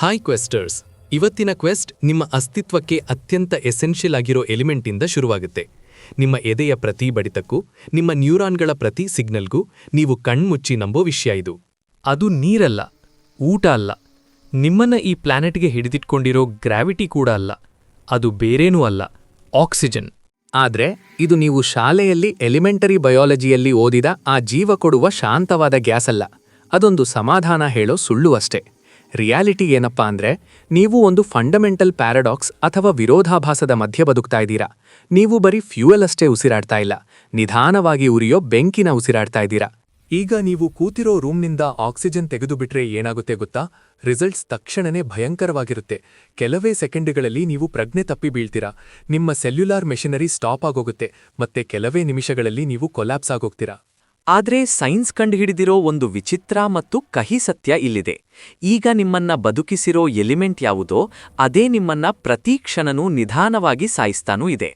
Hi ಕ್ವೆಸ್ಟರ್ಸ್ ಇವತ್ತಿನ quest ನಿಮ್ಮ ಅಸ್ತಿತ್ವಕ್ಕೆ ಅತ್ಯಂತ ಎಸೆನ್ಷಿಯಲ್ ಆಗಿರೋ ಎಲಿಮೆಂಟಿಂದ ಶುರುವಾಗುತ್ತೆ. ನಿಮ್ಮ ಎದೆಯ ಪ್ರತಿ ಬಡಿತಕ್ಕೂ, ನಿಮ್ಮ ನ್ಯೂರಾನ್ಗಳ ಪ್ರತಿ ಸಿಗ್ನಲ್ಗೂ ನೀವು ಕಣ್ಮುಚ್ಚಿ ನಂಬೋ ವಿಷಯ ಇದು. ಅದು ನೀರಲ್ಲ, ಊಟ ಅಲ್ಲ. ನಿಮ್ಮನ್ನ ಈ ಪ್ಲಾನೆಟ್ಗೆ ಹಿಡಿದಿಟ್ಕೊಂಡಿರೋ ಗ್ರಾವಿಟಿ ಕೂಡ ಅಲ್ಲ. ಅದು ಬೇರೇನೂ ಅಲ್ಲ ಆಕ್ಸಿಜನ್ ಆದ್ರೆ, ಇದು ನೀವು ಶಾಲೆಯಲ್ಲಿ ಎಲಿಮೆಂಟರಿ ಬಯಾಲಜಿಯಲ್ಲಿ ಓದಿದ ಆ ಜೀವ ಕೊಡುವ ಶಾಂತವಾದ ಗ್ಯಾಸ್ ಅಲ್ಲ. ಅದೊಂದು ಸಮಾಧಾನ ಹೇಳೋ ಸುಳ್ಳು ಅಷ್ಟೇ. ರಿಯಾಲಿಟಿ ಏನಪ್ಪಾ ಅಂದ್ರೆ ನೀವು ಒಂದು ಫಂಡಮೆಂಟಲ್ ಪ್ಯಾರಡಾಕ್ಸ್ ಅಥವಾ ವಿರೋಧಾಭಾಸದ ಮಧ್ಯೆ ಬದುಕ್ತಾ ಇದ್ದೀರಾ. ನೀವು ಬರೀ ಫ್ಯೂಯಲ್ ಅಷ್ಟೇ ಉಸಿರಾಡ್ತಾ ಇಲ್ಲ. ನಿಧಾನವಾಗಿ ಉರಿಯೋ ಬೆಂಕಿನ ಉಸಿರಾಡ್ತಾ ಇದ್ದೀರಾ. ಈಗ ನೀವು ಕೂತಿರೋ ರೂಮ್ನಿಂದ ಆಕ್ಸಿಜನ್ ತೆಗೆದುಬಿಟ್ರೆ ಏನಾಗುತ್ತೆ ಗೊತ್ತಾ? ರಿಸಲ್ಟ್ಸ್ ತಕ್ಷಣನೇ ಭಯಂಕರವಾಗಿರುತ್ತೆ. ಕೆಲವೇ ಸೆಕೆಂಡ್ಗಳಲ್ಲಿ ನೀವು ಪ್ರಜ್ಞೆ ತಪ್ಪಿ ಬೀಳ್ತೀರಾ. ನಿಮ್ಮ ಸೆಲ್ಯುಲಾರ್ ಮೆಷಿನರಿ ಸ್ಟಾಪ್ ಆಗೋಗುತ್ತೆ. ಮತ್ತೆ ಕೆಲವೇ ನಿಮಿಷಗಳಲ್ಲಿ ನೀವು ಕೊಲ್ಯಾಪ್ಸ್ ಆಗೋಗ್ತೀರಾ. ಆದ್ರೆ ಸೈನ್ಸ್ ಕಂಡುಹಿಡಿದಿರೋ ಒಂದು ವಿಚಿತ್ರ ಮತ್ತು ಕಹಿ ಸತ್ಯ ಇಲ್ಲಿದೆ. ಈಗ ನಿಮ್ಮನ್ನ ಬದುಕಿಸಿರೋ ಎಲಿಮೆಂಟ್ ಯಾವುದೋ, ಅದೇ ನಿಮ್ಮನ್ನ ಪ್ರತಿ ಕ್ಷಣನೂ ನಿಧಾನವಾಗಿ ಸಾಯಿಸ್ತಾನೂ ಇದೆ.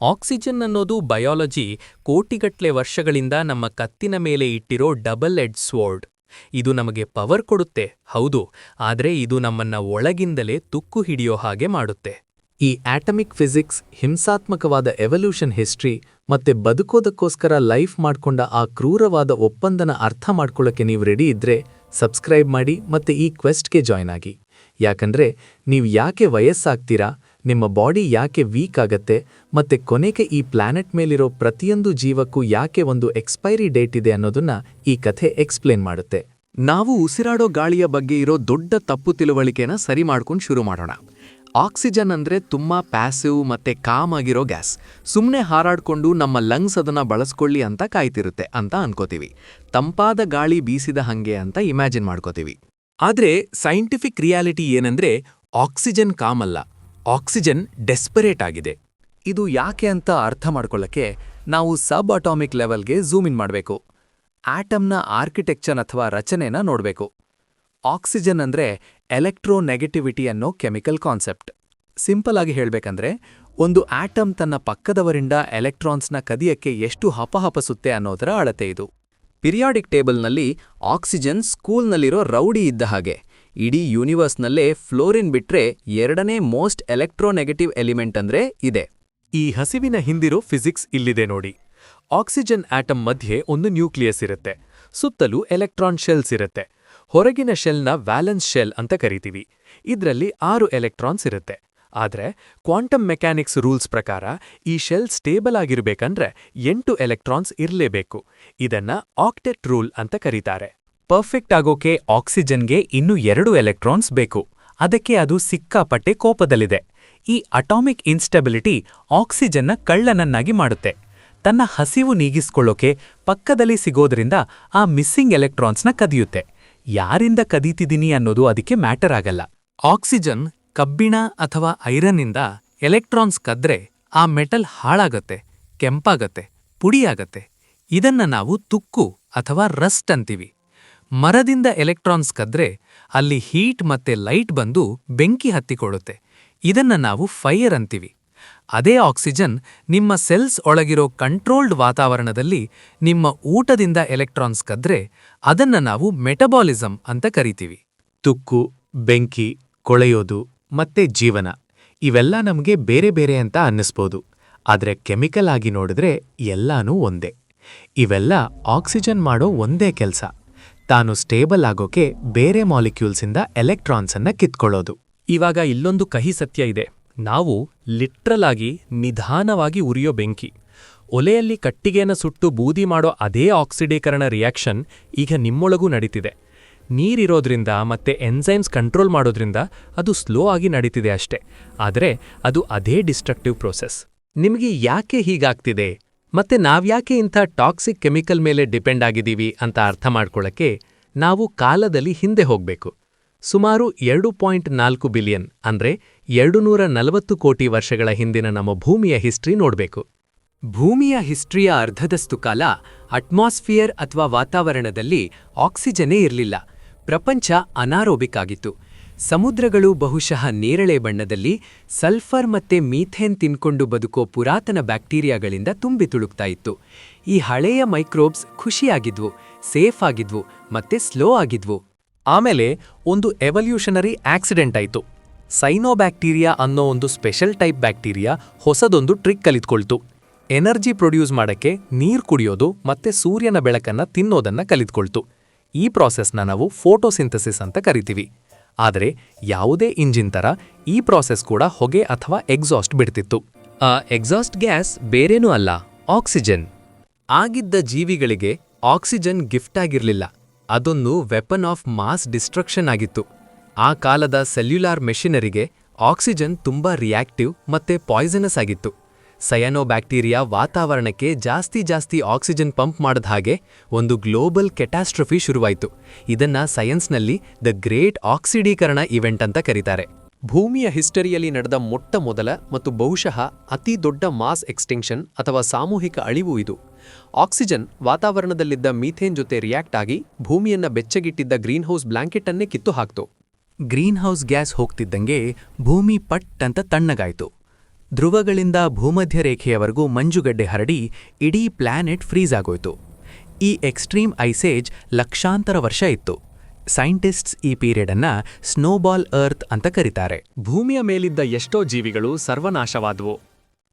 ಆಕ್ಸಿಜನ್ ಅನ್ನೋದು ಬಯಾಲಜಿ ಕೋಟಿಗಟ್ಲೆ ವರ್ಷಗಳಿಂದ ನಮ್ಮ ಕತ್ತಿನ ಮೇಲೆ ಇಟ್ಟಿರೋ ಡಬಲ್ ಎಡ್ ಸ್ವೋರ್ಡ್. ಇದು ನಮಗೆ ಪವರ್ ಕೊಡುತ್ತೆ, ಹೌದು, ಆದರೆ ಇದು ನಮ್ಮನ್ನ ಒಳಗಿಂದಲೇ ತುಕ್ಕು ಹಿಡಿಯೋ ಹಾಗೆ ಮಾಡುತ್ತೆ. ಈ ಆಟಮಿಕ್ ಫಿಸಿಕ್ಸ್ ಹಿಂಸಾತ್ಮಕವಾದ ಎವಲ್ಯೂಷನ್ ಹಿಸ್ಟ್ರಿ ಮತ್ತೆ ಬದುಕೋದಕ್ಕೋಸ್ಕರ ಲೈಫ್ ಮಾಡ್ಕೊಂಡ ಆ ಕ್ರೂರವಾದ ಒಪ್ಪಂದನ ಅರ್ಥ ಮಾಡ್ಕೊಳ್ಳೋಕೆ ನೀವು ರೆಡಿ ಇದ್ರೆ ಸಬ್ಸ್ಕ್ರೈಬ್ ಮಾಡಿ ಮತ್ತೆ ಈ ಕ್ವೆಸ್ಟ್ಗೆ ಜಾಯ್ನ್ ಆಗಿ. ಯಾಕಂದ್ರೆ ನೀವು ಯಾಕೆ ವಯಸ್ಸಾಗ್ತೀರಾ, ನಿಮ್ಮ ಬಾಡಿ ಯಾಕೆ ವೀಕ್ ಆಗತ್ತೆ, ಮತ್ತೆ ಕೊನೆಗೆ ಈ ಪ್ಲಾನೆಟ್ ಮೇಲಿರೋ ಪ್ರತಿಯೊಂದು ಜೀವಕ್ಕೂ ಯಾಕೆ ಒಂದು ಎಕ್ಸ್ಪೈರಿ ಡೇಟ್ ಇದೆ ಅನ್ನೋದನ್ನ ಈ ಕಥೆ ಎಕ್ಸ್ಪ್ಲೇನ್ ಮಾಡುತ್ತೆ. ನಾವು ಉಸಿರಾಡೋ ಗಾಳಿಯ ಬಗ್ಗೆ ಇರೋ ದೊಡ್ಡ ತಪ್ಪು ತಿಳುವಳಿಕೆನ ಸರಿ ಮಾಡ್ಕೊಂಡು ಶುರು ಮಾಡೋಣ. ಆಕ್ಸಿಜನ್ ಅಂದ್ರೆ ತುಂಬಾ ಪ್ಯಾಸಿವ್ ಮತ್ತೆ ಕಾಮ್ ಆಗಿರೋ ಗ್ಯಾಸ್ ಸುಮ್ಮನೆ ಹಾರಾಡ್ಕೊಂಡು ನಮ್ಮ ಲಂಗ್ಸ್ ಅದನ್ನ ಬಳಸ್ಕೊಳ್ಳಿ ಅಂತ ಕಾಯ್ತಿರುತ್ತೆ ಅಂತ ಅನ್ಕೋತೀವಿ. ತಂಪಾದ ಗಾಳಿ ಬೀಸಿದ ಹಂಗೆ ಅಂತ ಇಮ್ಯಾಜಿನ್ ಮಾಡ್ಕೋತೀವಿ. ಆದ್ರೆ ಸೈಂಟಿಫಿಕ್ ರಿಯಾಲಿಟಿ ಏನಂದ್ರೆ ಆಕ್ಸಿಜನ್ ಕಾಮಲ್ಲ ಆಕ್ಸಿಜನ್ ಡೆಸ್ಪರೇಟ್ ಆಗಿದೆ. ಇದು ಯಾಕೆ ಅಂತ ಅರ್ಥ ಮಾಡ್ಕೊಳ್ಳಕ್ಕೆ ನಾವು ಸಬ್ ಅಟಾಮಿಕ್ ಲೆವೆಲ್ಗೆ ಝೂಮ್ ಇನ್ ಮಾಡಬೇಕು ಆಟಮ್ನ ಆರ್ಕಿಟೆಕ್ಚರ್ ಅಥವಾ ರಚನೆನ ನೋಡಬೇಕು. ಆಕ್ಸಿಜನ್ ಅಂದ್ರೆ ಎಲೆಕ್ಟ್ರೋ ನೆಗೆಟಿವಿಟಿ ಅನ್ನೋ ಕೆಮಿಕಲ್ ಕಾನ್ಸೆಪ್ಟ್. ಸಿಂಪಲ್ ಆಗಿ ಹೇಳಬೇಕಂದ್ರೆ, ಒಂದು ಆಟಮ್ ತನ್ನ ಪಕ್ಕದವರಿಂದ ಎಲೆಕ್ಟ್ರಾನ್ಸ್ನ ಕದಿಯಕ್ಕೆ ಎಷ್ಟು ಹಪಹಪಸುತ್ತೆ ಅನ್ನೋದರ ಅಳತೆ ಇದು. ಪಿರಿಯಾಡಿಕ್ ಟೇಬಲ್ನಲ್ಲಿ ಆಕ್ಸಿಜನ್ ಸ್ಕೂಲ್ನಲ್ಲಿರೋ ರೌಡಿ ಇದ್ದ ಹಾಗೆ. ಇಡೀ ಯೂನಿವರ್ಸ್ನಲ್ಲೇ ಫ್ಲೋರಿನ್ ಬಿಟ್ರೆ ಎರಡನೇ ಮೋಸ್ಟ್ ಎಲೆಕ್ಟ್ರೋನೆಗೆಟಿವ್ ಎಲಿಮೆಂಟ್ ಅಂದ್ರೆ ಇದೆ. ಈ ಹಸಿವಿನ ಹಿಂದಿರೋ ಫಿಸಿಕ್ಸ್ ಇಲ್ಲಿದೆ ನೋಡಿ. ಆಕ್ಸಿಜನ್ ಆಟಮ್ ಮಧ್ಯೆ ಒಂದು ನ್ಯೂಕ್ಲಿಯಸ್ ಇರುತ್ತೆ. ಸುತ್ತಲೂ ಎಲೆಕ್ಟ್ರಾನ್ ಶೆಲ್ಸ್ ಇರುತ್ತೆ. ಹೊರಗಿನ ಶೆಲ್ನ ವ್ಯಾಲೆನ್ಸ್ ಶೆಲ್ ಅಂತ ಕರಿತೀವಿ. ಇದ್ರಲ್ಲಿ ಆರು ಎಲೆಕ್ಟ್ರಾನ್ಸ್ ಇರುತ್ತೆ. ಆದ್ರೆ ಕ್ವಾಂಟಮ್ ಮೆಕ್ಯಾನಿಕ್ಸ್ ರೂಲ್ಸ್ ಪ್ರಕಾರ ಈ ಶೆಲ್ ಸ್ಟೇಬಲ್ ಆಗಿರಬೇಕಂದ್ರೆ ಎಂಟು ಎಲೆಕ್ಟ್ರಾನ್ಸ್ ಇರಲೇಬೇಕು. ಇದನ್ನ ಆಕ್ಟೆಟ್ ರೂಲ್ ಅಂತ ಕರೀತಾರೆ. ಪರ್ಫೆಕ್ಟ್ ಆಗೋಕೆ ಆಕ್ಸಿಜನ್ಗೆ ಇನ್ನೂ ಎರಡು ಎಲೆಕ್ಟ್ರಾನ್ಸ್ ಬೇಕು. ಅದಕ್ಕೆ ಅದು ಸಿಕ್ಕಾಪಟ್ಟೆ ಕೋಪದಲ್ಲಿದೆ. ಈ ಅಟಾಮಿಕ್ ಇನ್ಸ್ಟೆಬಿಲಿಟಿ ಆಕ್ಸಿಜನ್ನ ಕಳ್ಳನನ್ನಾಗಿ ಮಾಡುತ್ತೆ. ತನ್ನ ಹಸಿವು ನೀಗಿಸ್ಕೊಳ್ಳೋಕೆ ಪಕ್ಕದಲ್ಲಿ ಸಿಗೋದ್ರಿಂದ ಆ ಮಿಸ್ಸಿಂಗ್ ಎಲೆಕ್ಟ್ರಾನ್ಸ್ನ ಕದಿಯುತ್ತೆ. ಯಾರಿಂದ ಕದೀತಿದ್ದೀನಿ ಅನ್ನೋದು ಅದಕ್ಕೆ ಮ್ಯಾಟರ್ ಆಗಲ್ಲ. ಆಕ್ಸಿಜನ್, ಕಬ್ಬಿಣ ಅಥವಾ ಐರನ್ನಿಂದ ಎಲೆಕ್ಟ್ರಾನ್ಸ್ ಕದ್ರೆ ಆ ಮೆಟಲ್ ಹಾಳಾಗತ್ತೆ, ಕೆಂಪಾಗತ್ತೆ, ಪುಡಿಯಾಗತ್ತೆ. ಇದನ್ನ ನಾವು ತುಕ್ಕು ಅಥವಾ ರಸ್ಟ್ ಅಂತೀವಿ. ಮರದಿಂದ ಎಲೆಕ್ಟ್ರಾನ್ಸ್ ಕದ್ರೆ ಅಲ್ಲಿ ಹೀಟ್ ಮತ್ತೆ ಲೈಟ್ ಬಂದು ಬೆಂಕಿ ಹತ್ತಿಕೊಳ್ಳುತ್ತೆ. ಇದನ್ನ ನಾವು ಫೈರ್ ಅಂತೀವಿ. ಅದೇ ಆಕ್ಸಿಜನ್ ನಿಮ್ಮ ಸೆಲ್ಸ್ ಒಳಗಿರೋ ಕಂಟ್ರೋಲ್ಡ್ ವಾತಾವರಣದಲ್ಲಿ ನಿಮ್ಮ ಊಟದಿಂದ ಎಲೆಕ್ಟ್ರಾನ್ಸ್ ಕದ್ರೆ ಅದನ್ನ ನಾವು ಮೆಟಬಾಲಿಸಂ ಅಂತ ಕರಿತೀವಿ. ತುಕ್ಕು ಬೆಂಕಿ ಕೊಳೆಯೋದು ಮತ್ತೆ ಜೀವನ ಇವೆಲ್ಲ ನಮಗೆ ಬೇರೆ ಬೇರೆ ಅಂತ ಅನ್ನಿಸ್ಬೋದು. ಆದ್ರೆ ಕೆಮಿಕಲ್ ಆಗಿ ನೋಡಿದ್ರೆ ಎಲ್ಲಾನೂ ಒಂದೇ. ಇವೆಲ್ಲ ಆಕ್ಸಿಜನ್ ಮಾಡೋ ಒಂದೇ ಕೆಲಸ. ತಾನು ಸ್ಟೇಬಲ್ ಆಗೋಕೆ ಬೇರೆ ಮಾಲಿಕ್ಯೂಲ್ಸಿಂದ ಅನ್ನ ಕಿತ್ಕೊಳ್ಳೋದು. ಇವಾಗ ಇಲ್ಲೊಂದು ಕಹಿ ಸತ್ಯ ಇದೆ. ನಾವು ಲಿಟ್ರಲಾಗಿ ನಿಧಾನವಾಗಿ ಉರಿಯೋ ಬೆಂಕಿ. ಒಲೆಯಲ್ಲಿ ಕಟ್ಟಿಗೆಯನ್ನು ಸುಟ್ಟು ಬೂದಿ ಮಾಡೋ ಅದೇ ಆಕ್ಸಿಡೀಕರಣ ರಿಯಾಕ್ಷನ್ ಈಗ ನಿಮ್ಮೊಳಗೂ ನಡೀತಿದೆ. ನೀರಿರೋದ್ರಿಂದ ಮತ್ತೆ ಎನ್ಸೈಮ್ಸ್ ಕಂಟ್ರೋಲ್ ಮಾಡೋದ್ರಿಂದ ಅದು ಸ್ಲೋ ಆಗಿ ನಡೀತಿದೆ ಅಷ್ಟೆ. ಆದರೆ ಅದು ಅದೇ ಡಿಸ್ಟ್ರಕ್ಟಿವ್ ಪ್ರೋಸೆಸ್. ನಿಮಗೆ ಯಾಕೆ ಹೀಗಾಗ್ತಿದೆ? ಮತ್ತೆ ನಾವ್ಯಾಕೆ ಇಂಥ ಟಾಕ್ಸಿಕ್ ಕೆಮಿಕಲ್ ಮೇಲೆ ಡಿಪೆಂಡ್ ಆಗಿದ್ದೀವಿ ಅಂತ ಅರ್ಥ ಮಾಡ್ಕೊಳ್ಳಕ್ಕೆ ನಾವು ಕಾಲದಲ್ಲಿ ಹಿಂದೆ ಹೋಗ್ಬೇಕು. ಸುಮಾರು ಎರಡು ಪಾಯಿಂಟ್ ನಾಲ್ಕು ಬಿಲಿಯನ್ ಅಂದ್ರೆ ಎರಡು ನೂರ ನಲವತ್ತು ಕೋಟಿ ವರ್ಷಗಳ ಹಿಂದಿನ ನಮ್ಮ ಭೂಮಿಯ ಹಿಸ್ಟ್ರಿ ನೋಡಬೇಕು. ಭೂಮಿಯ ಹಿಸ್ಟ್ರಿಯ ಅರ್ಧದಷ್ಟು ಕಾಲ ಅಟ್ಮಾಸ್ಫಿಯರ್ ಅಥವಾ ವಾತಾವರಣದಲ್ಲಿ ಆಕ್ಸಿಜನೇ ಇರಲಿಲ್ಲ. ಪ್ರಪಂಚ ಅನಾರೋಬಿಕ್ ಆಗಿತ್ತು. ಸಮುದ್ರಗಳು ಬಹುಶಃ ನೇರಳೆ ಬಣ್ಣದಲ್ಲಿ ಸಲ್ಫರ್ ಮತ್ತೆ ಮೀಥೇನ್ ತಿನ್ಕೊಂಡು ಬದುಕೋ ಪುರಾತನ ಬ್ಯಾಕ್ಟೀರಿಯಾಗಳಿಂದ ತುಂಬಿ ತುಳುಕ್ತಾ ಇತ್ತು. ಈ ಹಳೆಯ ಮೈಕ್ರೋಬ್ಸ್ ಖುಷಿಯಾಗಿದ್ವು, ಸೇಫ್ ಆಗಿದ್ವು ಮತ್ತೆ ಸ್ಲೋ ಆಗಿದ್ವು. ಆಮೇಲೆ ಒಂದು ಎವಲ್ಯೂಷನರಿ ಆಕ್ಸಿಡೆಂಟ್ ಆಯಿತು. ಸೈನೋಬ್ಯಾಕ್ಟೀರಿಯಾ ಅನ್ನೋ ಒಂದು ಸ್ಪೆಷಲ್ ಟೈಪ್ ಬ್ಯಾಕ್ಟೀರಿಯಾ ಹೊಸದೊಂದು ಟ್ರಿಕ್ ಕಲಿತ್ಕೊಳ್ತು. ಎನರ್ಜಿ ಪ್ರೊಡ್ಯೂಸ್ ಮಾಡಕ್ಕೆ ನೀರು ಕುಡಿಯೋದು ಮತ್ತೆ ಸೂರ್ಯನ ಬೆಳಕನ್ನ ತಿನ್ನೋದನ್ನ ಕಲಿತ್ಕೊಳ್ತು. ಈ ಪ್ರಾಸೆಸ್ನ ನಾವು ಫೋಟೋಸಿಂಥಸಿಸ್ ಅಂತ ಕರಿತೀವಿ. ಆದರೆ ಯಾವುದೇ ಇಂಜಿನ್ ಥರ ಈ ಪ್ರಾಸೆಸ್ ಕೂಡ ಹೊಗೆ ಅಥವಾ ಎಕ್ಸಾಸ್ಟ್ ಬಿಡ್ತಿತ್ತು. ಆ ಎಕ್ಸಾಸ್ಟ್ ಗ್ಯಾಸ್ ಬೇರೇನೂ ಅಲ್ಲ ಆಕ್ಸಿಜನ್. ಆಗಿದ್ದ ಜೀವಿಗಳಿಗೆ ಆಕ್ಸಿಜನ್ ಗಿಫ್ಟ್ ಆಗಿರಲಿಲ್ಲ. ಅದೊಂದು ವೆಪನ್ ಆಫ್ ಮಾಸ್ ಡಿಸ್ಟ್ರಕ್ಷನ್ ಆಗಿತ್ತು. ಆ ಕಾಲದ ಸೆಲ್ಯುಲಾರ್ ಮೆಷಿನರಿಗೆ ಆಕ್ಸಿಜನ್ ತುಂಬಾ ರಿಯಾಕ್ಟಿವ್ ಮತ್ತೆ ಪಾಯ್ಸನಸ್ ಆಗಿತ್ತು. ಸಯನೋಬ್ಯಾಕ್ಟೀರಿಯಾ ವಾತಾವರಣಕ್ಕೆ ಜಾಸ್ತಿ ಜಾಸ್ತಿ ಆಕ್ಸಿಜನ್ ಪಂಪ್ ಮಾಡಿದ ಹಾಗೆ ಒಂದು ಗ್ಲೋಬಲ್ ಕೆಟಾಸ್ಟ್ರಫಿ ಶುರುವಾಯಿತು. ಇದನ್ನ ಸೈನ್ಸ್ನಲ್ಲಿ ದ ಗ್ರೇಟ್ ಆಕ್ಸಿಡೀಕರಣ ಇವೆಂಟ್ ಅಂತ ಕರೀತಾರೆ. ಭೂಮಿಯ ಹಿಸ್ಟರಿಯಲ್ಲಿ ನಡೆದ ಮೊಟ್ಟ ಮೊದಲ ಮತ್ತು ಬಹುಶಃ ಅತಿ ದೊಡ್ಡ ಮಾಸ್ ಎಕ್ಸ್ಟಿಂಕ್ಷನ್ ಅಥವಾ ಸಾಮೂಹಿಕ ಅಳಿವು ಇದು. ಆಕ್ಸಿಜನ್ ವಾತಾವರಣದಲ್ಲಿದ್ದ ಮೀಥೇನ್ ಜೊತೆ ರಿಯಾಕ್ಟ್ ಆಗಿ ಭೂಮಿಯನ್ನ ಬೆಚ್ಚಗಿಟ್ಟಿದ್ದ ಗ್ರೀನ್ಹೌಸ್ ಬ್ಲಾಂಕೆಟ್ ಅನ್ನೇ ಕಿತ್ತು ಹಾಕ್ತು ಗ್ರೀನ್ ಹೌಸ್ ಗ್ಯಾಸ್ ಹೋಗ್ತಿದ್ದಂಗೆ ಭೂಮಿ ಪಟ್ ಅಂತ ತಣ್ಣಗಾಯ್ತು. ಧ್ರುವಗಳಿಂದ ಭೂಮಧ್ಯ ರೇಖೆಯವರೆಗೂ ಮಂಜುಗಡ್ಡೆ ಹರಡಿ ಇಡೀ ಪ್ಲಾನೆಟ್ ಫ್ರೀಸ್ ಆಗೋಯ್ತು ಈ ಎಕ್ಸ್ಟ್ರೀಮ್ ಐಸೇಜ್ ಲಕ್ಷಾಂತರ ವರ್ಷ ಇತ್ತು. ಸೈಂಟಿಸ್ಟ್ಸ್ ಈ ಪೀರಿಯಡ್ ಅನ್ನ ಸ್ನೋಬಾಲ್ ಅರ್ತ್ ಅಂತ ಕರೀತಾರೆ. ಭೂಮಿಯ ಮೇಲಿದ್ದ ಎಷ್ಟೋ ಜೀವಿಗಳು ಸರ್ವನಾಶವಾದವು.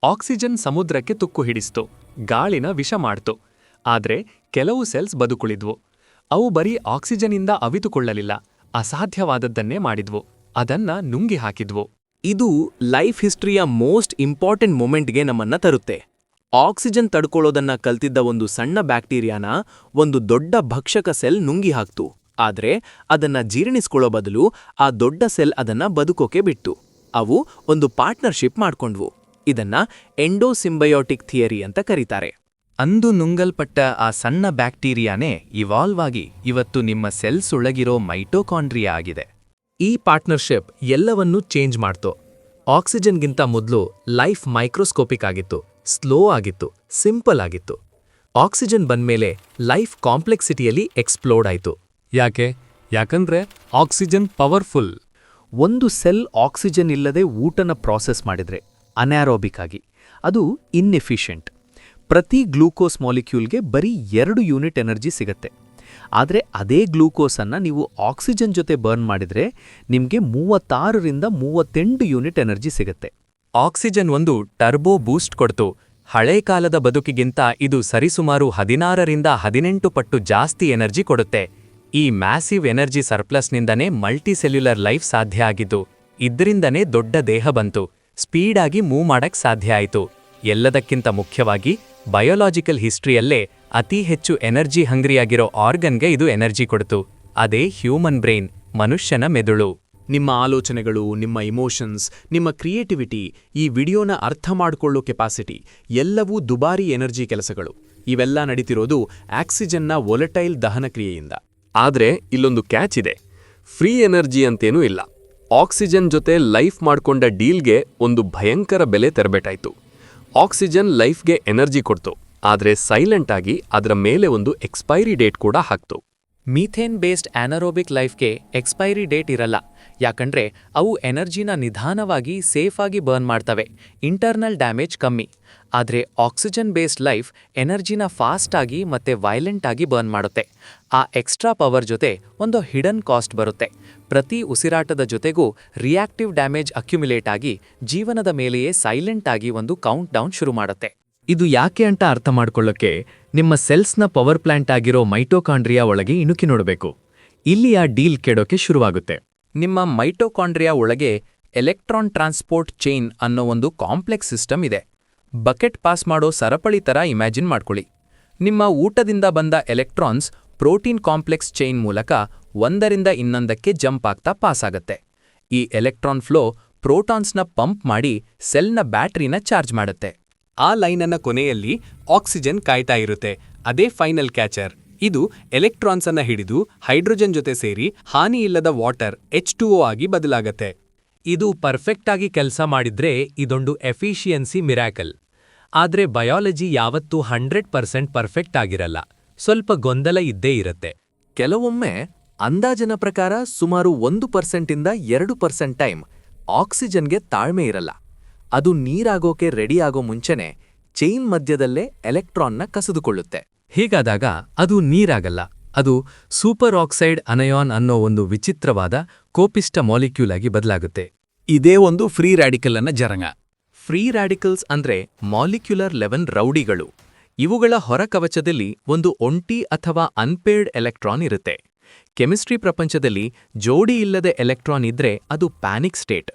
ಆಕ್ಸಿಜನ್ ಸಮುದ್ರಕ್ಕೆ ತುಕ್ಕು ಹಿಡಿಸ್ತು. ಗಾಳಿನ ವಿಷ ಮಾಡ್ತು. ಆದ್ರೆ ಕೆಲವು ಸೆಲ್ಸ್ ಬದುಕುಳಿದ್ವು. ಅವು ಬರೀ ಆಕ್ಸಿಜನಿಂದ ಅವಿತುಕೊಳ್ಳಲಿಲ್ಲ. ಅಸಾಧ್ಯವಾದದ್ದನ್ನೇ ಮಾಡಿದ್ವು. ಅದನ್ನ ನುಂಗಿ ಹಾಕಿದ್ವು. ಇದು ಲೈಫ್ ಹಿಸ್ಟ್ರಿಯ ಮೋಸ್ಟ್ ಇಂಪಾರ್ಟೆಂಟ್ ಮೊಮೆಂಟ್ಗೆ ನಮ್ಮನ್ನ ತರುತ್ತೆ. ಆಕ್ಸಿಜನ್ ತಡ್ಕೊಳ್ಳೋದನ್ನ ಕಲ್ತಿದ್ದ ಒಂದು ಸಣ್ಣ ಬ್ಯಾಕ್ಟೀರಿಯಾನ ಒಂದು ದೊಡ್ಡ ಭಕ್ಷಕ ಸೆಲ್ ನುಂಗಿ ಹಾಕ್ತು. ಆದ್ರೆ ಅದನ್ನ ಜೀರ್ಣಿಸ್ಕೊಳ್ಳೋ ಬದಲು ಆ ದೊಡ್ಡ ಸೆಲ್ ಅದನ್ನ ಬದುಕೋಕೆ ಬಿಟ್ಟು ಅವು ಒಂದು ಪಾರ್ಟ್ನರ್ಶಿಪ್ ಮಾಡ್ಕೊಂಡ್ವು. ಇದನ್ನ ಎಂಡೋಸಿಂಬಯೋಟಿಕ್ ಥಿಯರಿ ಅಂತ ಕರೀತಾರೆ. ಅಂದು ನುಂಗಲ್ಪಟ್ಟ ಆ ಸಣ್ಣ ಬ್ಯಾಕ್ಟೀರಿಯಾನೇ ಇವಾಲ್ವ್ ಆಗಿ ಇವತ್ತು ನಿಮ್ಮ ಸೆಲ್ಸ್ ಒಳಗಿರೋ ಮೈಟೋಕಾಂಡ್ರಿಯಾ ಆಗಿದೆ. ಈ ಪಾರ್ಟ್ನರ್ಶಿಪ್ ಎಲ್ಲವನ್ನೂ ಚೇಂಜ್ ಮಾಡ್ತು. ಆಕ್ಸಿಜನ್ಗಿಂತ ಮೊದಲು ಲೈಫ್ ಮೈಕ್ರೋಸ್ಕೋಪಿಕ್ ಆಗಿತ್ತು ಸ್ಲೋ ಆಗಿತ್ತು ಸಿಂಪಲ್ ಆಗಿತ್ತು. ಆಕ್ಸಿಜನ್ ಬಂದ್ಮೇಲೆ ಲೈಫ್ ಕಾಂಪ್ಲೆಕ್ಸಿಟಿಯಲ್ಲಿ ಎಕ್ಸ್ಪ್ಲೋಡ್ ಆಯಿತು. ಯಾಕೆ? ಯಾಕಂದ್ರೆ ಆಕ್ಸಿಜನ್ ಪವರ್ಫುಲ್. ಒಂದು ಸೆಲ್ ಆಕ್ಸಿಜನ್ ಇಲ್ಲದೆ ಊಟನ ಪ್ರಾಸೆಸ್ ಮಾಡಿದ್ರೆ ಅನ್ಯಾರೋಬಿಕ್ ಆಗಿ. ಅದು ಇನ್ಎಫಿಷಿಯಂಟ್. ಪ್ರತಿ ಗ್ಲೂಕೋಸ್ ಮಾಲಿಕ್ಯೂಲ್ಗೆ ಬರೀ ಎರಡು ಯೂನಿಟ್ ಎನರ್ಜಿ ಸಿಗತ್ತೆ. ಆದರೆ ಅದೇ ಗ್ಲೂಕೋಸನ್ನು ನೀವು ಆಕ್ಸಿಜನ್ ಜೊತೆ ಬರ್ನ್ ಮಾಡಿದರೆ ನಿಮಗೆ ಮೂವತ್ತಾರರಿಂದ ಮೂವತ್ತೆಂಟು ಯೂನಿಟ್ ಎನರ್ಜಿ ಸಿಗತ್ತೆ. ಆಕ್ಸಿಜನ್ ಒಂದು ಟರ್ಬೋ ಬೂಸ್ಟ್ ಕೊಡ್ತು. ಹಳೆ ಕಾಲದ ಬದುಕಿಗಿಂತ ಇದು ಸರಿಸುಮಾರು ಹದಿನಾರರಿಂದ ಹದಿನೆಂಟು ಪಟ್ಟು ಜಾಸ್ತಿ ಎನರ್ಜಿ ಕೊಡುತ್ತೆ. ಈ ಮ್ಯಾಸಿವ್ ಎನರ್ಜಿ ಸರ್ಪ್ಲಸ್ನಿಂದನೇ ಮಲ್ಟಿಸೆಲ್ಯುಲರ್ ಲೈಫ್ ಸಾಧ್ಯ ಆಗಿದ್ದು, ಇದ್ರಿಂದನೇ ದೊಡ್ಡ ದೇಹ ಬಂತು. ಸ್ಪೀಡಾಗಿ ಮೂವ್ ಮಾಡಕ್ ಸಾಧ್ಯ ಆಯಿತು. ಎಲ್ಲದಕ್ಕಿಂತ ಮುಖ್ಯವಾಗಿ ಬಯೋಲಾಜಿಕಲ್ ಹಿಸ್ಟ್ರಿಯಲ್ಲೇ ಅತಿ ಹೆಚ್ಚು ಎನರ್ಜಿ ಹಂಗ್ರಿಯಾಗಿರೋ ಆರ್ಗನ್ಗೆ ಇದು ಎನರ್ಜಿ ಕೊಡ್ತು. ಅದೇ ಹ್ಯೂಮನ್ ಬ್ರೈನ್, ಮನುಷ್ಯನ ಮೆದುಳು. ನಿಮ್ಮ ಆಲೋಚನೆಗಳು, ನಿಮ್ಮ ಇಮೋಷನ್ಸ್, ನಿಮ್ಮ ಕ್ರಿಯೇಟಿವಿಟಿ ಈ ವಿಡಿಯೋನ ಅರ್ಥ ಮಾಡಿಕೊಳ್ಳೋ ಕೆಪಾಸಿಟಿ ಎಲ್ಲವೂ ದುಬಾರಿ ಎನರ್ಜಿ ಕೆಲಸಗಳು. ಇವೆಲ್ಲ ನಡೀತಿರೋದು ಆಕ್ಸಿಜನ್ನ ವೊಲಟೈಲ್ ದಹನ ಕ್ರಿಯೆಯಿಂದ. ಆದ್ರೆ ಇಲ್ಲೊಂದು ಕ್ಯಾಚ್ ಇದೆ. ಫ್ರೀ ಎನರ್ಜಿ ಅಂತೇನೂ ಇಲ್ಲ. ಆಕ್ಸಿಜನ್ ಜೊತೆ ಲೈಫ್ ಮಾಡ್ಕೊಂಡ ಡೀಲ್ಗೆ ಒಂದು ಭಯಂಕರ ಬೆಲೆ ತೆರಬೇಕಾಯ್ತು. ಆಕ್ಸಿಜನ್ ಲೈಫ್ಗೆ ಎನರ್ಜಿ ಕೊಡ್ತು, ಆದರೆ ಸೈಲೆಂಟ್ ಆಗಿ ಅದರ ಮೇಲೆ ಒಂದು ಎಕ್ಸ್ಪೈರಿ ಡೇಟ್ ಕೂಡ ಹಾಕ್ತು. ಮೀಥೇನ್ ಬೇಸ್ಡ್ ಆನರೋಬಿಕ್ ಲೈಫ್ಗೆ ಎಕ್ಸ್ಪೈರಿ ಡೇಟ್ ಇರಲ್ಲ, ಯಾಕಂದ್ರೆ ಅವು ಎನರ್ಜಿನ ನಿಧಾನವಾಗಿ ಸೇಫಾಗಿ ಬರ್ನ್ ಮಾಡ್ತವೆ, ಇಂಟರ್ನಲ್ ಡ್ಯಾಮೇಜ್ ಕಮ್ಮಿ. ಆದರೆ ಆಕ್ಸಿಜನ್ ಬೇಸ್ಡ್ ಲೈಫ್ ಎನರ್ಜಿನ ಫಾಸ್ಟ್ ಆಗಿ ಮತ್ತೆ ವೈಲೆಂಟ್ ಆಗಿ ಬರ್ನ್ ಮಾಡುತ್ತೆ. ಆ ಎಕ್ಸ್ಟ್ರಾ ಪವರ್ ಜೊತೆ ಒಂದು ಹಿಡನ್ ಕಾಸ್ಟ್ ಬರುತ್ತೆ. ಪ್ರತಿ ಉಸಿರಾಟದ ಜೊತೆಗೂ ರಿಯಾಕ್ಟಿವ್ ಡ್ಯಾಮೇಜ್ ಅಕ್ಯುಮುಲೇಟ್ ಆಗಿ ಜೀವನದ ಮೇಲೆಯೇ ಸೈಲೆಂಟ್ ಆಗಿ ಒಂದು ಕೌಂಟ್ ಡೌನ್ ಶುರು ಮಾಡುತ್ತೆ. ಇದು ಯಾಕೆ ಅಂತ ಅರ್ಥ ಮಾಡ್ಕೊಳ್ಳೋಕೆ ನಿಮ್ಮ ಸೆಲ್ಸ್ನ ಪವರ್ ಪ್ಲಾಂಟ್ ಆಗಿರೋ ಮೈಟೋಕಾಂಡ್ರಿಯಾ ಒಳಗೆ ಇಣುಕಿ ನೋಡಬೇಕು. ಇಲ್ಲಿ ಆ ಡೀಲ್ ಕೆಡೋಕೆ ಶುರುವಾಗುತ್ತೆ. ನಿಮ್ಮ ಮೈಟೋಕಾಂಡ್ರಿಯಾ ಒಳಗೆ ಎಲೆಕ್ಟ್ರಾನ್ ಟ್ರಾನ್ಸ್ಪೋರ್ಟ್ ಚೈನ್ ಅನ್ನೋ ಒಂದು ಕಾಂಪ್ಲೆಕ್ಸ್ ಸಿಸ್ಟಮ್ ಇದೆ. ಬಕೆಟ್ ಪಾಸ್ ಮಾಡೋ ಸರಪಳಿ ಥರ ಇಮ್ಯಾಜಿನ್ ಮಾಡ್ಕೊಳ್ಳಿ. ನಿಮ್ಮ ಊಟದಿಂದ ಬಂದ ಎಲೆಕ್ಟ್ರಾನ್ಸ್ ಪ್ರೋಟೀನ್ ಕಾಂಪ್ಲೆಕ್ಸ್ ಚೈನ್ ಮೂಲಕ ಒಂದರಿಂದ ಇನ್ನೊಂದಕ್ಕೆ ಜಂಪ್ ಆಗ್ತಾ ಪಾಸ್ ಆಗತ್ತೆ. ಈ ಎಲೆಕ್ಟ್ರಾನ್ ಫ್ಲೋ ಪ್ರೋಟಾನ್ಸ್ನ ಪಂಪ್ ಮಾಡಿ ಸೆಲ್ನ ಬ್ಯಾಟ್ರಿನ ಚಾರ್ಜ್ ಮಾಡುತ್ತೆ. ಆ ಲೈನನ್ನ ಕೊನೆಯಲ್ಲಿ ಆಕ್ಸಿಜನ್ ಕಾಯ್ತಾ ಇರುತ್ತೆ. ಅದೇ ಫೈನಲ್ ಕ್ಯಾಚರ್. ಇದು ಎಲೆಕ್ಟ್ರಾನ್ಸ್ ಅನ್ನ ಹಿಡಿದು ಹೈಡ್ರೋಜನ್ ಜೊತೆ ಸೇರಿ ಹಾನಿ ಇಲ್ಲದ ವಾಟರ್ ಎಚ್ ಟು ಆಗಿ ಬದಲಾಗತ್ತೆ. ಇದು ಪರ್ಫೆಕ್ಟ್ ಆಗಿ ಕೆಲಸ ಮಾಡಿದ್ರೆ ಇದೊಂದು ಎಫಿಷಿಯನ್ಸಿ ಮಿರಾಕಲ್. ಆದ್ರೆ ಬಯಾಲಜಿ ಯಾವತ್ತೂ ಹಂಡ್ರೆಡ್ ಪರ್ಸೆಂಟ್ ಪರ್ಫೆಕ್ಟ್ ಆಗಿರಲ್ಲ. ಸ್ವಲ್ಪ ಗೊಂದಲ ಇದ್ದೇ ಇರತ್ತೆ. ಕೆಲವೊಮ್ಮೆ ಅಂದಾಜನ ಪ್ರಕಾರ ಸುಮಾರು ಒಂದು ಪರ್ಸೆಂಟಿಂದ ಎರಡು ಪರ್ಸೆಂಟ್ ಟೈಮ್ ಆಕ್ಸಿಜನ್ಗೆ ತಾಳ್ಮೆ ಇರಲ್ಲ. ಅದು ನೀರಾಗೋಕೆ ರೆಡಿಯಾಗೋ ಮುಂಚೆನೆ ಚೈನ್ ಮಧ್ಯದಲ್ಲೇ ಎಲೆಕ್ಟ್ರಾನ್ನ ಕಸಿದುಕೊಳ್ಳುತ್ತೆ. ಹೀಗಾದಾಗ ಅದು ನೀರಾಗಲ್ಲ. ಅದು ಸೂಪರ್ ಆಕ್ಸೈಡ್ ಅನಯಾನ್ ಅನ್ನೋ ಒಂದು ವಿಚಿತ್ರವಾದ ಕೋಪಿಷ್ಟ ಮಾಲಿಕ್ಯೂಲ್ ಆಗಿ ಬದಲಾಗುತ್ತೆ. ಇದೇ ಒಂದು ಫ್ರೀ ರ್ಯಾಡಿಕಲ್ ಅನ್ನ ಜರಂಗ. ಫ್ರೀ ರ್ಯಾಡಿಕಲ್ಸ್ ಅಂದ್ರೆ ಮಾಲಿಕ್ಯುಲರ್ ಲೆವೆನ್ ರೌಡಿಗಳು. ಇವುಗಳ ಹೊರಕವಚದಲ್ಲಿ ಒಂದು ಒಂಟಿ ಅಥವಾ ಅನ್ಪೇರ್ಡ್ ಎಲೆಕ್ಟ್ರಾನ್ ಇರುತ್ತೆ. ಕೆಮಿಸ್ಟ್ರಿ ಪ್ರಪಂಚದಲ್ಲಿ ಜೋಡಿ ಇಲ್ಲದೆ ಎಲೆಕ್ಟ್ರಾನ್ ಇದ್ರೆ ಅದು ಪ್ಯಾನಿಕ್ ಸ್ಟೇಟ್.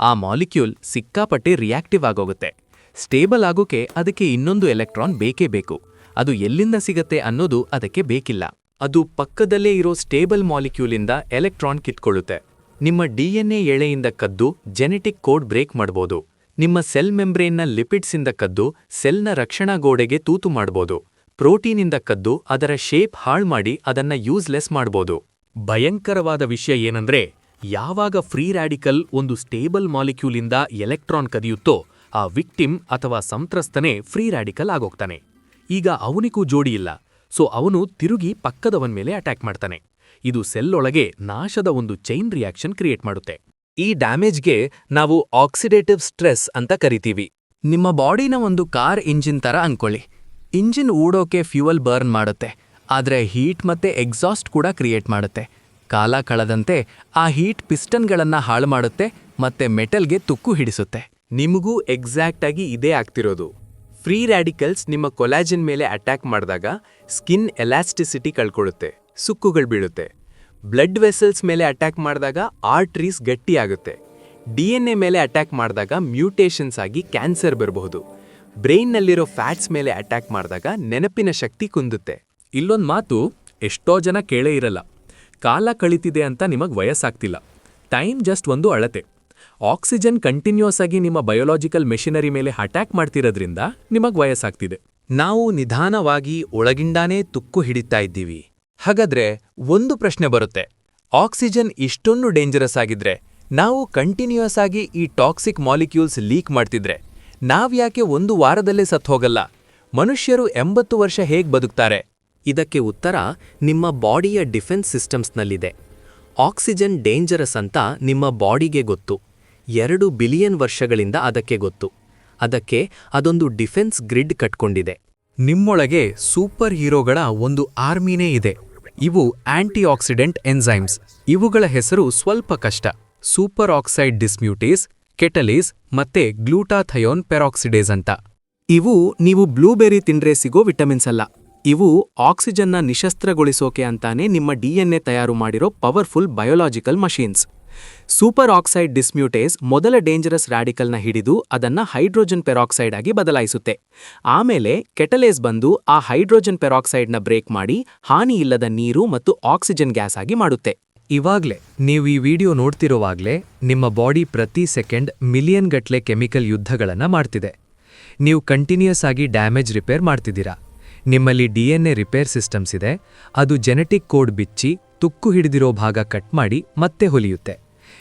ಆ ಮಾಲಿಕ್ಯೂಲ್ ಸಿಕ್ಕಾಪಟ್ಟೆ ರಿಯಾಕ್ಟಿವ್ ಆಗೋಗುತ್ತೆ. ಸ್ಟೇಬಲ್ ಆಗೋಕೆ ಅದಕ್ಕೆ ಇನ್ನೊಂದು ಎಲೆಕ್ಟ್ರಾನ್ ಬೇಕೇ ಬೇಕು. ಅದು ಎಲ್ಲಿಂದ ಸಿಗತ್ತೆ ಅನ್ನೋದು ಅದಕ್ಕೆ ಬೇಕಿಲ್ಲ. ಅದು ಪಕ್ಕದಲ್ಲೇ ಇರೋ ಸ್ಟೇಬಲ್ ಮಾಲಿಕ್ಯೂಲಿಂದ ಎಲೆಕ್ಟ್ರಾನ್ ಕಿತ್ಕೊಳ್ಳುತ್ತೆ. ನಿಮ್ಮ ಡಿಎನ್ಎ ಎಳೆಯಿಂದ ಕದ್ದು ಜೆನೆಟಿಕ್ ಕೋಡ್ ಬ್ರೇಕ್ ಮಾಡ್ಬೋದು. ನಿಮ್ಮ ಸೆಲ್ ಮೆಂಬ್ರೇನ್ನ ಲಿಪಿಡ್ಸಿಂದ ಕದ್ದು ಸೆಲ್ನ ರಕ್ಷಣಾ ಗೋಡೆಗೆ ತೂತು ಮಾಡ್ಬೋದು. ಪ್ರೋಟೀನಿಂದ ಕದ್ದು ಅದರ ಶೇಪ್ ಹಾಳ್ ಮಾಡಿ ಅದನ್ನ ಯೂಸ್ಲೆಸ್ ಮಾಡ್ಬೋದು. ಭಯಂಕರವಾದ ವಿಷಯ ಏನಂದ್ರೆ, ಯಾವಾಗ ಫ್ರೀ ರ್ಯಾಡಿಕಲ್ ಒಂದು ಸ್ಟೇಬಲ್ ಮಾಲಿಕ್ಯೂಲಿಂದ ಎಲೆಕ್ಟ್ರಾನ್ ಕದಿಯುತ್ತೋ, ಆ ವಿಕ್ಟಿಮ್ ಅಥವಾ ಸಂತ್ರಸ್ತನೇ ಫ್ರೀ ರ್ಯಾಡಿಕಲ್ ಆಗೋಗ್ತಾನೆ. ಈಗ ಅವನಿಗೂ ಜೋಡಿ ಇಲ್ಲ. ಸೊ, ಅವನು ತಿರುಗಿ ಪಕ್ಕದವನ್ ಮೇಲೆ ಅಟ್ಯಾಕ್ ಮಾಡ್ತಾನೆ. ಇದು ಸೆಲ್ ಒಳಗೆ ನಾಶದ ಒಂದು ಚೈನ್ ರಿಯಾಕ್ಷನ್ ಕ್ರಿಯೇಟ್ ಮಾಡುತ್ತೆ. ಈ ಡ್ಯಾಮೇಜ್ಗೆ ನಾವು ಆಕ್ಸಿಡೇಟಿವ್ ಸ್ಟ್ರೆಸ್ ಅಂತ ಕರಿತೀವಿ. ನಿಮ್ಮ ಬಾಡಿನ ಒಂದು ಕಾರ್ ಇಂಜಿನ್ ತರ ಅನ್ಕೊಳ್ಳಿ. ಇಂಜಿನ್ ಊಡೋಕೆ ಫ್ಯೂಯಲ್ ಬರ್ನ್ ಮಾಡುತ್ತೆ. ಆದರೆ ಹೀಟ್ ಮತ್ತೆ ಎಕ್ಸಾಸ್ಟ್ ಕೂಡ ಕ್ರಿಯೇಟ್ ಮಾಡುತ್ತೆ. ಕಾಲ ಕಳೆದಂತೆ ಆ ಹೀಟ್ ಪಿಸ್ಟನ್ಗಳನ್ನ ಹಾಳು ಮಾಡುತ್ತೆ ಮತ್ತೆ ಮೆಟಲ್ಗೆ ತುಕ್ಕು ಹಿಡಿಸುತ್ತೆ. ನಿಮಗೂ ಎಕ್ಸಾಕ್ಟ್ ಆಗಿ ಇದೇ ಆಗ್ತಿರೋದು. ಫ್ರೀ ರ್ಯಾಡಿಕಲ್ಸ್ ನಿಮ್ಮ ಕೊಲಾಜಿನ್ ಮೇಲೆ ಅಟ್ಯಾಕ್ ಮಾಡಿದಾಗ ಸ್ಕಿನ್ ಎಲಾಸ್ಟಿಸಿಟಿ ಕಳ್ಕೊಳ್ಳುತ್ತೆ. ಸುಕ್ಕುಗಳು ಬೀಳುತ್ತೆ. ಬ್ಲಡ್ ವೆಸಲ್ಸ್ ಮೇಲೆ ಅಟ್ಯಾಕ್ ಮಾಡಿದಾಗ ಆರ್ಟ್ರೀಸ್ ಗಟ್ಟಿಯಾಗುತ್ತೆ. ಡಿ ಎನ್ ಎ ಮೇಲೆ ಅಟ್ಯಾಕ್ ಮಾಡಿದಾಗ ಮ್ಯೂಟೇಷನ್ಸ್ ಆಗಿ ಕ್ಯಾನ್ಸರ್ ಬರಬಹುದು. ಬ್ರೈನ್ನಲ್ಲಿರೋ ಫ್ಯಾಟ್ಸ್ ಮೇಲೆ ಅಟ್ಯಾಕ್ ಮಾಡಿದಾಗ ನೆನಪಿನ ಶಕ್ತಿ ಕುಂದುತ್ತೆ. ಇಲ್ಲೊಂದು ಮಾತು ಎಷ್ಟೋ ಜನ ಕೇಳೇ ಇರಲ್ಲ. ಕಾಲ ಕಳೀತಿದೆ ಅಂತ ನಿಮಗೆ ವಯಸ್ಸಾಗ್ತಿಲ್ಲ. ಟೈಮ್ ಜಸ್ಟ್ ಒಂದು ಅಳತೆ. ಆಕ್ಸಿಜನ್ ಕಂಟಿನ್ಯೂಸ್ ಆಗಿ ನಿಮ್ಮ ಬಯೋಲಾಜಿಕಲ್ ಮೆಷಿನರಿ ಮೇಲೆ ಅಟ್ಯಾಕ್ ಮಾಡ್ತಿರೋದ್ರಿಂದ ನಿಮಗೆ ವಯಸ್ಸಾಗ್ತಿದೆ. ನಾವು ನಿಧಾನವಾಗಿ ಒಳಗಿಂದಾನೇ ತುಕ್ಕು ಹಿಡಿತಾ ಇದ್ದೀವಿ. ಹಾಗಾದ್ರೆ ಒಂದು ಪ್ರಶ್ನೆ ಬರುತ್ತೆ. ಆಕ್ಸಿಜನ್ ಇಷ್ಟೊಂದು ಡೇಂಜರಸ್ ಆಗಿದ್ರೆ ನಾವು ಕಂಟಿನ್ಯೂಯಸ್ ಆಗಿ ಈ ಟಾಕ್ಸಿಕ್ ಮಾಲಿಕ್ಯೂಲ್ಸ್ ಲೀಕ್ ಮಾಡ್ತಿದ್ರೆ ನಾವ್ಯಾಕೆ ಒಂದು ವಾರದಲ್ಲೇ ಸತ್ ಹೋಗಲ್ಲ? ಮನುಷ್ಯರು ಎಂಬತ್ತು ವರ್ಷ ಹೇಗ್ ಬದುಕ್ತಾರೆ? ಇದಕ್ಕೆ ಉತ್ತರ ನಿಮ್ಮ ಬಾಡಿಯ ಡಿಫೆನ್ಸ್ ಸಿಸ್ಟಮ್ಸ್ನಲ್ಲಿದೆ. ಆಕ್ಸಿಜನ್ ಡೇಂಜರಸ್ ಅಂತ ನಿಮ್ಮ ಬಾಡಿಗೆ ಗೊತ್ತು. ಎರಡು ಬಿಲಿಯನ್ ವರ್ಷಗಳಿಂದ ಅದಕ್ಕೆ ಗೊತ್ತು. ಅದಕ್ಕೆ ಅದೊಂದು ಡಿಫೆನ್ಸ್ ಗ್ರಿಡ್ ಕಟ್ಕೊಂಡಿದೆ. ನಿಮ್ಮೊಳಗೆ ಸೂಪರ್ ಹೀರೋಗಳ ಒಂದು ಆರ್ಮಿನೇ ಇದೆ. ಇವು ಆಂಟಿ ಆಕ್ಸಿಡೆಂಟ್ ಎನ್ಸೈಮ್ಸ್ ಇವುಗಳ ಹೆಸರು ಸ್ವಲ್ಪ ಕಷ್ಟ. ಸೂಪರ್ ಆಕ್ಸೈಡ್ ಡಿಸ್ಮ್ಯೂಟೇಸ್, ಕೆಟಲೀಸ್ ಮತ್ತೆ ಗ್ಲೂಟಾಥಯೋನ್ ಪೆರಾಕ್ಸಿಡೇಸ್ ಅಂತ. ಇವು ನೀವು ಬ್ಲೂಬೆರಿ ತಿಂದ್ರೆ ಸಿಗೋ ವಿಟಮಿನ್ಸ್ ಅಲ್ಲ. ಇವು ಆಕ್ಸಿಜನ್ನ ನಿಶಸ್ತ್ರಗೊಳಿಸೋಕೆ ಅಂತಾನೆ ನಿಮ್ಮ ಡಿಎನ್ಎ ತಯಾರು ಮಾಡಿರೋ powerful biological machines. Superoxide dismutase ಮೊದಲ ಡೇಂಜರಸ್ ರ್ಯಾಡಿಕಲ್ನ ಹಿಡಿದು ಅದನ್ನ ಹೈಡ್ರೋಜನ್ ಪೆರಾಕ್ಸೈಡ್ ಆಗಿ ಬದಲಾಯಿಸುತ್ತೆ. ಆಮೇಲೆ ಕೆಟಲೇಸ್ ಬಂದು ಆ ಹೈಡ್ರೋಜನ್ ಪೆರಾಕ್ಸೈಡ್ನ ಬ್ರೇಕ್ ಮಾಡಿ ಹಾನಿ ಇಲ್ಲದ ನೀರು ಮತ್ತು ಆಕ್ಸಿಜನ್ ಗ್ಯಾಸ್ ಆಗಿ ಮಾಡುತ್ತೆ. ಇವಾಗ್ಲೇ ನೀವು ಈ ವಿಡಿಯೋ ನೋಡ್ತಿರೋವಾಗ್ಲೇ ನಿಮ್ಮ ಬಾಡಿ ಪ್ರತಿ ಸೆಕೆಂಡ್ ಮಿಲಿಯನ್ ಗಟ್ಲೆ ಕೆಮಿಕಲ್ ಯುದ್ಧಗಳನ್ನ ಮಾಡ್ತಿದೆ. ನೀವು ಕಂಟಿನ್ಯೂಯಸ್ ಆಗಿ ಡ್ಯಾಮೇಜ್ ರಿಪೇರ್ ಮಾಡ್ತಿದ್ದೀರಾ. ನಿಮ್ಮಲ್ಲಿ D N A repair systems ಇದೆ. ಅದು ಜೆನೆಟಿಕ್ ಕೋಡ್ ಬಿಚ್ಚಿ ತುಕ್ಕು ಹಿಡಿದಿರೋ ಭಾಗ ಕಟ್ ಮಾಡಿ ಮತ್ತೆ ಹೊಲಿಯುತ್ತೆ.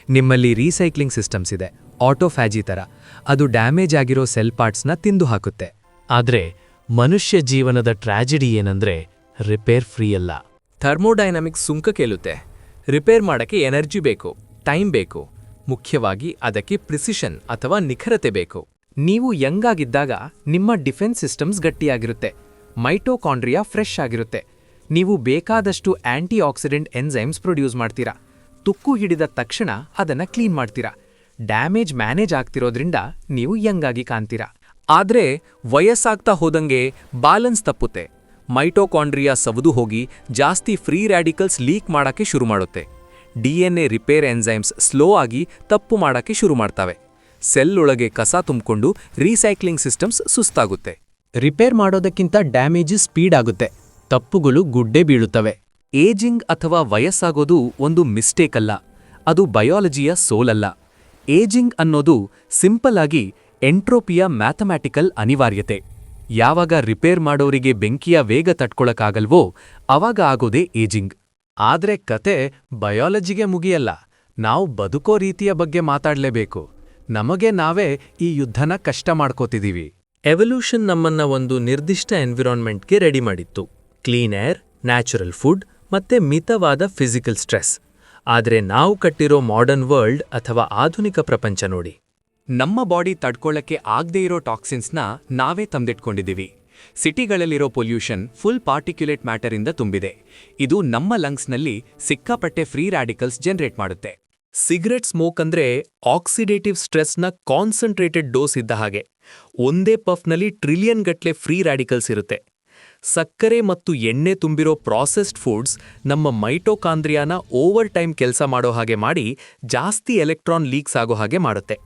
ನಿಮ್ಮಲ್ಲಿ ರೀಸೈಕ್ಲಿಂಗ್ ಸಿಸ್ಟಮ್ಸ್ ಇದೆ ಆಟೋಫ್ಯಾಜಿ ಥರ ಅದು ಡ್ಯಾಮೇಜ್ ಆಗಿರೋ ಸೆಲ್ ಪಾರ್ಟ್ಸ್ನ ತಿಂದು ಹಾಕುತ್ತೆ. ಆದರೆ ಮನುಷ್ಯ ಜೀವನದ ಟ್ರಾಜಿಡಿ ಏನಂದ್ರೆ ರಿಪೇರ್ ಫ್ರೀ ಅಲ್ಲ. ಥರ್ಮೋಡೈನಮಿಕ್ಸ್ ಸುಂಕ ಕೇಳುತ್ತೆ. ರಿಪೇರ್ ಮಾಡೋಕ್ಕೆ ಎನರ್ಜಿ ಬೇಕು ಟೈಮ್ ಬೇಕು. ಮುಖ್ಯವಾಗಿ ಅದಕ್ಕೆ ಪ್ರಿಸಿಷನ್ ಅಥವಾ ನಿಖರತೆ ಬೇಕು. ನೀವು ಯಂಗಾಗಿದ್ದಾಗ ನಿಮ್ಮ ಡಿಫೆನ್ಸ್ ಸಿಸ್ಟಮ್ಸ್ ಗಟ್ಟಿಯಾಗಿರುತ್ತೆ. ಮೈಟೋಕಾಂಡ್ರಿಯಾ ಫ್ರೆಶ್ ಆಗಿರುತ್ತೆ. ನೀವು ಬೇಕಾದಷ್ಟು ಆಂಟಿ ಆಕ್ಸಿಡೆಂಟ್ ಎನ್ಸೈಮ್ಸ್ ಪ್ರೊಡ್ಯೂಸ್ ಮಾಡ್ತೀರಾ. ತುಕ್ಕು ಹಿಡಿದ ತಕ್ಷಣ ಅದನ್ನ ಕ್ಲೀನ್ ಮಾಡ್ತೀರಾ. ಡ್ಯಾಮೇಜ್ ಮ್ಯಾನೇಜ್ ಆಗ್ತಿರೋದ್ರಿಂದ ನೀವು ಯಂಗಾಗಿ ಕಾಣ್ತೀರಾ. ಆದರೆ ವಯಸ್ಸಾಗ್ತಾ ಹೋದಂಗೆ ಬ್ಯಾಲೆನ್ಸ್ ತಪ್ಪುತ್ತೆ. ಮೈಟೋಕಾಂಡ್ರಿಯಾ ಸವದು ಹೋಗಿ ಜಾಸ್ತಿ ಫ್ರೀ ರ್ಯಾಡಿಕಲ್ಸ್ ಲೀಕ್ ಮಾಡೋಕ್ಕೆ ಶುರು ಮಾಡುತ್ತೆ. ಡಿಎನ್ಎ ರಿಪೇರ್ ಎನ್ಸೈಮ್ಸ್ ಸ್ಲೋ ಆಗಿ ತಪ್ಪು ಮಾಡೋಕ್ಕೆ ಶುರು ಮಾಡ್ತವೆ. ಸೆಲ್ ಒಳಗೆ ಕಸ ತುಂಬಿಕೊಂಡು ರೀಸೈಕ್ಲಿಂಗ್ ಸಿಸ್ಟಮ್ಸ್ ಸುಸ್ತಾಗುತ್ತೆ. ರಿಪೇರ್ ಮಾಡೋದಕ್ಕಿಂತ ಡ್ಯಾಮೇಜ್ ಸ್ಪೀಡ್ ಆಗುತ್ತೆ. ತಪ್ಪುಗಳು ಗುಡ್ಡೆ ಬೀಳುತ್ತವೆ. ಏಜಿಂಗ್ ಅಥವಾ ವಯಸ್ಸಾಗೋದು ಒಂದು ಮಿಸ್ಟೇಕ್ ಅಲ್ಲ, ಅದು ಬಯಾಲಜಿಯ ಸೋಲಲ್ಲ. ಏಜಿಂಗ್ ಅನ್ನೋದು ಸಿಂಪಲ್ ಆಗಿ ಎಂಟ್ರೋಪಿಯ ಮ್ಯಾಥಮ್ಯಾಟಿಕಲ್ ಅನಿವಾರ್ಯತೆ. ಯಾವಾಗ ರಿಪೇರ್ ಮಾಡೋರಿಗೆ ಬೆಂಕಿಯ ವೇಗ ತಟ್ಕೊಳಕ್ಕಾಗಲ್ವೋ, ಅವಾಗ ಆಗೋದೇ ಏಜಿಂಗ್. ಆದ್ರೆ ಕತೆ ಬಯಾಲಜಿಗೆ ಮುಗಿಯಲ್ಲ, ನಾವು ಬದುಕೋ ರೀತಿಯ ಬಗ್ಗೆ ಮಾತಾಡ್ಲೇಬೇಕು. ನಮಗೆ ನಾವೇ ಈ ಯುದ್ಧನ ಕಷ್ಟ ಮಾಡ್ಕೋತಿದ್ದೀವಿ ಎವಲ್ಯೂಷನ್ ನಮ್ಮನ್ನ ಒಂದು ನಿರ್ದಿಷ್ಟ ಎನ್ವಿರಾನ್ಮೆಂಟ್ಗೆ ರೆಡಿ ಮಾಡಿತ್ತು. ಕ್ಲೀನ್ ಏರ್ ನ್ಯಾಚುರಲ್ ಫುಡ್ ಮತ್ತೆ ಮಿತವಾದ ಫಿಸಿಕಲ್ ಸ್ಟ್ರೆಸ್. ಆದ್ರೆ ನಾವು ಕಟ್ಟಿರೋ ಮಾಡರ್ನ್ ವರ್ಲ್ಡ್ ಅಥವಾ ಆಧುನಿಕ ಪ್ರಪಂಚ ನೋಡಿ. ನಮ್ಮ ಬಾಡಿ ತಡ್ಕೊಳ್ಳಕ್ಕೆ ಆಗದೇ ಇರೋ ಟಾಕ್ಸಿನ್ಸ್ನ ನಾವೇ ತಂದಿಟ್ಕೊಂಡಿದ್ದೀವಿ. ಸಿಟಿಗಳಲ್ಲಿರೋ ಪೊಲ್ಯೂಷನ್ ಫುಲ್ ಪಾರ್ಟಿಕ್ಯುಲೇಟ್ ಮ್ಯಾಟರಿಂದ ತುಂಬಿದೆ. ಇದು ನಮ್ಮ ಲಂಗ್ಸ್ನಲ್ಲಿ ಸಿಕ್ಕಾಪಟ್ಟೆ ಫ್ರೀ ರ್ಯಾಡಿಕಲ್ಸ್ ಜನರೇಟ್ ಮಾಡುತ್ತೆ. ಸಿಗರೆಟ್ ಸ್ಮೋಕ್ ಅಂದ್ರೆ ಆಕ್ಸಿಡೇಟಿವ್ ಸ್ಟ್ರೆಸ್ನ ಕಾನ್ಸಂಟ್ರೇಟೆಡ್ ಡೋಸ್ ಇದ್ದ ಹಾಗೆ. ಒಂದೇ ಪಫ್ನಲ್ಲಿ ಟ್ರಿಲಿಯನ್ ಗಟ್ಲೆ ಫ್ರೀ ರ್ಯಾಡಿಕಲ್ಸ್ ಇರುತ್ತೆ. ಸಕ್ಕರೆ ಮತ್ತು ಎಣ್ಣೆ ತುಂಬಿರೋ ಪ್ರಾಸೆಸ್ಡ್ ಫುಡ್ಸ್ ನಮ್ಮ ಮೈಟೋಕಾಂದ್ರಿಯಾನ ಓವರ್ ಟೈಮ್ ಕೆಲಸ ಮಾಡೋ ಹಾಗೆ ಮಾಡಿ ಜಾಸ್ತಿ ಎಲೆಕ್ಟ್ರಾನ್ ಲೀಕ್ಸ್ ಆಗೋ ಹಾಗೆ ಮಾಡುತ್ತೆ.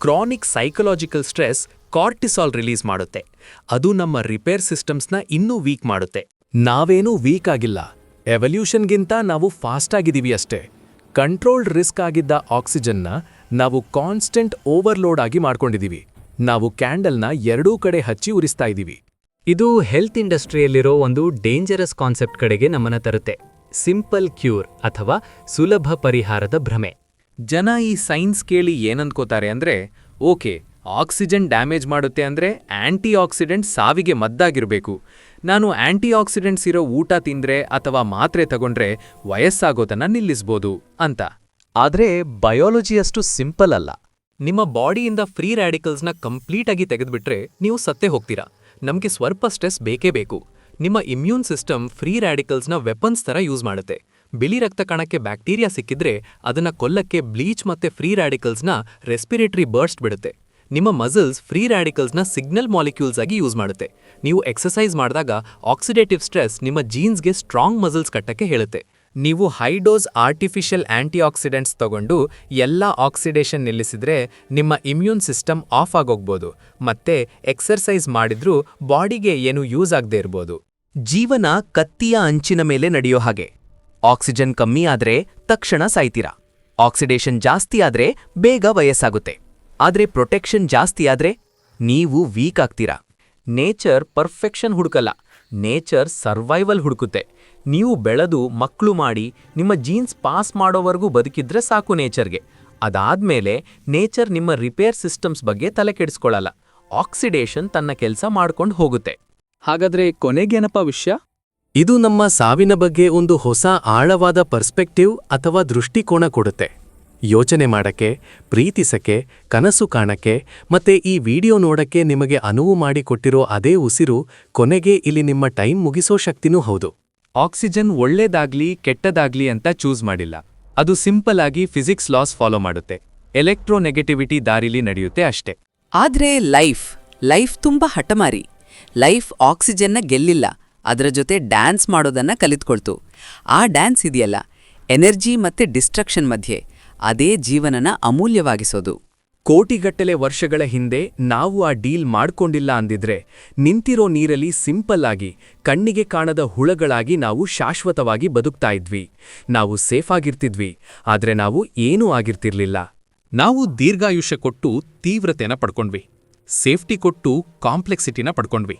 Chronic psychological stress cortisol release ಮಾಡುತ್ತೆ. ಅದು ನಮ್ಮ ರಿಪೇರ್ ಸಿಸ್ಟಮ್ಸ್ನ ಇನ್ನೂ ವೀಕ್ ಮಾಡುತ್ತೆ. ನಾವೇನೂ ವೀಕ್ ಆಗಿಲ್ಲ. ಎವಲ್ಯೂಷನ್ಗಿಂತ ನಾವು ಫಾಸ್ಟ್ ಆಗಿದ್ದೀವಿ ಅಷ್ಟೇ. ಕಂಟ್ರೋಲ್ಡ್ ರಿಸ್ಕ್ ಆಗಿದ್ದ ಆಕ್ಸಿಜನ್ನ ನಾವು ಕಾನ್ಸ್ಟೆಂಟ್ ಓವರ್ಲೋಡ್ ಆಗಿ ಮಾಡ್ಕೊಂಡಿದ್ದೀವಿ. ನಾವು ಕ್ಯಾಂಡಲ್ನ ಎರಡೂ ಕಡೆ ಹಚ್ಚಿ ಉರಿಸ್ತಾ ಇದ್ದೀವಿ. ಇದು ಹೆಲ್ತ್ ಇಂಡಸ್ಟ್ರಿಯಲ್ಲಿರೋ ಒಂದು ಡೇಂಜರಸ್ ಕಾನ್ಸೆಪ್ಟ್ ಕಡೆಗೆ ನಮ್ಮನ್ನ ತರುತ್ತೆ. ಸಿಂಪಲ್ ಕ್ಯೂರ್ ಅಥವಾ ಸುಲಭ ಪರಿಹಾರದ ಭ್ರಮೆ. ಜನ ಈ ಸೈನ್ಸ್ ಕೇಳಿ ಏನಂದ್ಕೋತಾರೆ ಅಂದ್ರೆ ಓಕೆ ಆಕ್ಸಿಜನ್ ಡ್ಯಾಮೇಜ್ ಮಾಡುತ್ತೆ ಅಂದ್ರೆ ಆಂಟಿ ಆಕ್ಸಿಡೆಂಟ್ ಸಾವಿಗೆ ಮದ್ದಾಗಿರಬೇಕು. ನಾನು ಆಂಟಿ ಆಕ್ಸಿಡೆಂಟ್ಸ್ ಇರೋ ಊಟ ತಿಂದ್ರೆ ಅಥವಾ ಮಾತ್ರೆ ತಗೊಂಡ್ರೆ ವಯಸ್ಸಾಗೋದನ್ನ ನಿಲ್ಲಿಸ್ಬೋದು ಅಂತ. ಆದ್ರೆ ಬಯಾಲಜಿ ಅಷ್ಟು ಸಿಂಪಲ್ ಅಲ್ಲ. ನಿಮ್ಮ ಬಾಡಿಯಿಂದ ಫ್ರೀ ರ್ಯಾಡಿಕಲ್ಸ್ನ ಕಂಪ್ಲೀಟ್ ಆಗಿ ತೆಗೆದುಬಿಟ್ರೆ ನೀವು ಸತ್ತೇ ಹೋಗ್ತೀರಾ. ನಮಗೆ ಸ್ವಲ್ಪ ಸ್ಟ್ರೆಸ್ ಬೇಕೇ ಬೇಕು. ನಿಮ್ಮ ಇಮ್ಯೂನ್ ಸಿಸ್ಟಮ್ ಫ್ರೀ ರ್ಯಾಡಿಕಲ್ಸ್ನ ವೆಪನ್ಸ್ ಥರ ಯೂಸ್ ಮಾಡುತ್ತೆ. ಬಿಳಿ ರಕ್ತ ಕಣಕ್ಕೆ ಬ್ಯಾಕ್ಟೀರಿಯಾ ಸಿಕ್ಕಿದ್ರೆ ಅದನ್ನ ಕೊಲ್ಲಕ್ಕೆ ಬ್ಲೀಚ್ ಮತ್ತೆ ಫ್ರೀ ರ್ಯಾಡಿಕಲ್ಸ್ನ ರೆಸ್ಪಿರೇಟರಿ ಬರ್ಸ್ಟ್ ಬಿಡುತ್ತೆ. ನಿಮ್ಮ ಮಸಲ್ಸ್ ಫ್ರೀ ರ್ಯಾಡಿಕಲ್ಸ್ನ ಸಿಗ್ನಲ್ ಮಾಲಿಕ್ಯೂಲ್ಸ್ ಆಗಿ ಯೂಸ್ ಮಾಡುತ್ತೆ. ನೀವು ಎಕ್ಸಸೈಸ್ ಮಾಡಿದಾಗ ಆಕ್ಸಿಡೇಟಿವ್ ಸ್ಟ್ರೆಸ್ ನಿಮ್ಮ ಜೀನ್ಸ್ಗೆ ಸ್ಟ್ರಾಂಗ್ ಮಸಲ್ಸ್ ಕಟ್ಟಕ್ಕೆ ಹೇಳುತ್ತೆ. ನೀವು ಹೈ ಡೋಸ್ ಆರ್ಟಿಫಿಷಿಯಲ್ ಆಂಟಿಆಕ್ಸಿಡೆಂಟ್ಸ್ ತಗೊಂಡು ಎಲ್ಲ ಆಕ್ಸಿಡೇಷನ್ ನಿಲ್ಲಿಸಿದ್ರೆ ನಿಮ್ಮ ಇಮ್ಯೂನ್ ಸಿಸ್ಟಮ್ ಆಫ್ ಆಗೋಗ್ಬೋದು. ಮತ್ತೆ ಎಕ್ಸರ್ಸೈಸ್ ಮಾಡಿದ್ರೂ ಬಾಡಿಗೆ ಏನು ಯೂಸ್ ಆಗದೆ ಇರ್ಬೋದು. ಜೀವನ ಕತ್ತಿಯ ಅಂಚಿನ ಮೇಲೆ ನಡೆಯೋ ಹಾಗೆ. ಆಕ್ಸಿಜನ್ ಕಮ್ಮಿ ಆದ್ರೆ ತಕ್ಷಣ ಸಾಯ್ತೀರಾ. ಆಕ್ಸಿಡೇಷನ್ ಜಾಸ್ತಿ ಆದರೆ ಬೇಗ ವಯಸ್ಸಾಗುತ್ತೆ. ಆದ್ರೆ ಪ್ರೊಟೆಕ್ಷನ್ ಜಾಸ್ತಿ ಆದರೆ ನೀವು ವೀಕ್ ಆಗ್ತೀರಾ. ನೇಚರ್ ಪರ್ಫೆಕ್ಷನ್ ಹುಡುಕಲ್ಲ. ನೇಚರ್ ಸರ್ವೈವಲ್ ಹುಡುಕುತ್ತೆ. ನೀವು ಬೆಳೆದು ಮಕ್ಕಳು ಮಾಡಿ ನಿಮ್ಮ ಜೀನ್ಸ್ ಪಾಸ್ ಮಾಡೋವರೆಗೂ ಬದುಕಿದ್ರೆ ಸಾಕು ನೇಚರ್ಗೆ. ಅದಾದ್ಮೇಲೆ ನೇಚರ್ ನಿಮ್ಮ ರಿಪೇರ್ ಸಿಸ್ಟಮ್ಸ್ ಬಗ್ಗೆ ತಲೆ ಕೆಡಿಸ್ಕೊಳ್ಳಲ್ಲ ಆಕ್ಸಿಡೇಷನ್ ತನ್ನ ಕೆಲಸ ಮಾಡ್ಕೊಂಡು ಹೋಗುತ್ತೆ. ಹಾಗಾದ್ರೆ ಕೊನೆಗೇನಪ್ಪ ವಿಷಯ? ಇದು ನಮ್ಮ ಸಾವಿನ ಬಗ್ಗೆ ಒಂದು ಹೊಸ ಆಳವಾದ ಪರ್ಸ್ಪೆಕ್ಟಿವ್ ಅಥವಾ ದೃಷ್ಟಿಕೋನ ಕೊಡುತ್ತೆ. ಯೋಚನೆ ಮಾಡಕ್ಕೆ ಪ್ರೀತಿಸಕ್ಕೆ ಕನಸು ಕಾಣಕ್ಕೆ ಮತ್ತೆ ಈ ವಿಡಿಯೋ ನೋಡಕ್ಕೆ ನಿಮಗೆ ಅನುವು ಮಾಡಿಕೊಟ್ಟಿರೋ ಅದೇ ಉಸಿರು ಕೊನೆಗೆ ಇಲ್ಲಿ ನಿಮ್ಮ ಟೈಮ್ ಮುಗಿಸೋ ಶಕ್ತಿನೂ ಹೌದು. ಆಕ್ಸಿಜನ್ ಒಳ್ಳೇದಾಗ್ಲಿ ಕೆಟ್ಟದಾಗ್ಲಿ ಅಂತ ಚೂಸ್ ಮಾಡಿಲ್ಲ. ಅದು ಸಿಂಪಲ್ ಆಗಿ ಫಿಸಿಕ್ಸ್ ಲಾಸ್ ಫಾಲೋ ಮಾಡುತ್ತೆ. ಎಲೆಕ್ಟ್ರೋನೆಗೆಟಿವಿಟಿ ದಾರಿಲಿ ನಡೆಯುತ್ತೆ ಅಷ್ಟೇ. ಆದ್ರೆ ಲೈಫ್ ಲೈಫ್ ತುಂಬಾ ಹಠಮಾರಿ. ಲೈಫ್ ಆಕ್ಸಿಜನ್ನ ಗೆಲ್ಲಿಲ್ಲ. ಅದರ ಜೊತೆ ಡ್ಯಾನ್ಸ್ ಮಾಡೋದನ್ನ ಕಲಿತ್ಕೊಳ್ತು. ಆ ಡ್ಯಾನ್ಸ್ ಇದೆಯಲ್ಲ ಎನರ್ಜಿ ಮತ್ತೆ ಡಿಸ್ಟ್ರಕ್ಷನ್ ಮಧ್ಯೆ. ಅದೇ ಜೀವನನ ಅಮೂಲ್ಯವಾಗಿಸೋದು. ಕೋಟಿಗಟ್ಟಲೆ ವರ್ಷಗಳ ಹಿಂದೆ ನಾವು ಆ ಡೀಲ್ ಮಾಡ್ಕೊಂಡಿಲ್ಲ ಅಂದಿದ್ರೆ ನಿಂತಿರೋ ನೀರಲ್ಲಿ ಸಿಂಪಲ್ ಆಗಿ, ಕಣ್ಣಿಗೆ ಕಾಣದ ಹುಳಗಳಾಗಿ ನಾವು ಶಾಶ್ವತವಾಗಿ ಬದುಕ್ತಾ ಇದ್ವಿ. ನಾವು ಸೇಫ್ ಆಗಿರ್ತಿದ್ವಿ, ಆದರೆ ನಾವು ಏನೂ ಆಗಿರ್ತಿರ್ಲಿಲ್ಲ. ನಾವು ದೀರ್ಘಾಯುಷ್ಯ ಕೊಟ್ಟು ತೀವ್ರತೆನ ಪಡ್ಕೊಂಡ್ವಿ. ಸೇಫ್ಟಿ ಕೊಟ್ಟು ಕಾಂಪ್ಲೆಕ್ಸಿಟಿನ ಪಡ್ಕೊಂಡ್ವಿ.